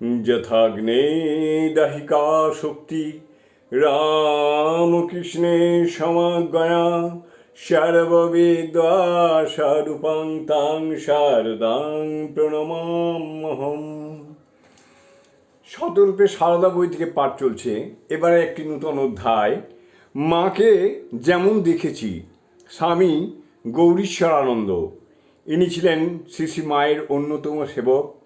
যথাগ্নে দাহিকা শক্তি, রামকৃষ্ণে সমাগয়া সর্ববেদাসারূপাং তাং শারদাং প্রণমাম্যহম শতরূপে সারদা বই থেকে পাঠ চলছে। এবারে একটি নূতন অধ্যায়, মাকে যেমন দেখেছি, স্বামী গৌরীশ্বরানন্দ। ইনি ছিলেন শ্রী শ্রী মায়ের অন্যতম সেবক।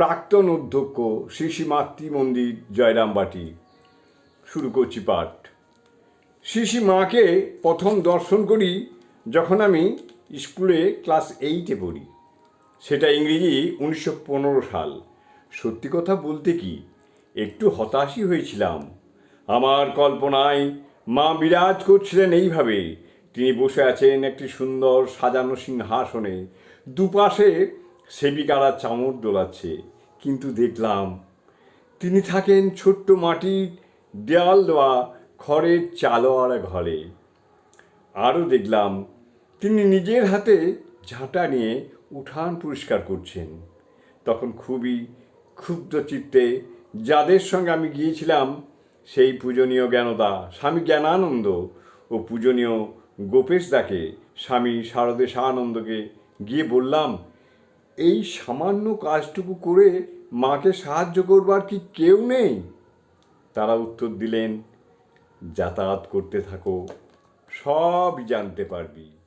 প্রাক্তন অধ্যক্ষ শ্রী শ্রী মাতৃ মন্দির জয়রামবাটি শুরু করছি পাঠ। শ্রী শ্রী মাকে প্রথম দর্শন করি যখন আমি স্কুলে ক্লাস এইটে পড়ি। সেটা ইংরেজি উনিশশো পনেরো সাল। সত্যি কথা বলতে কি, একটু হতাশই হয়েছিলাম। আমার কল্পনায় মা বিরাজ করছিলেন এইভাবে। তিনি বসে আছেন একটি সুন্দর সাজানো সিংহাসনে। দুপাশে সেবিকারা চামড় দোলাচ্ছে। কিন্তু দেখলাম, তিনি থাকেন ছোট্ট মাটির দেয়াল দেওয়া খড়ের চালোয়ারা ঘরে। আরও দেখলাম, তিনি নিজের হাতে ঝাঁটা নিয়ে উঠান পরিষ্কার করছেন। তখন খুবই ক্ষুব্ধ চিত্তে যাদের সঙ্গে আমি গিয়েছিলাম, সেই পূজনীয় জ্ঞানদা, স্বামী জ্ঞানানন্দ ও পূজনীয় গোপেশ দাকে স্বামী শারদেশ আনন্দকে গিয়ে বললাম এই সামান্য কাজটুকু করে মাকে সাহায্য করবার কি কেউ নেই? তারা উত্তর দিলেন, যাতায়াত করতে থাকো, সবই জানতে পারবি।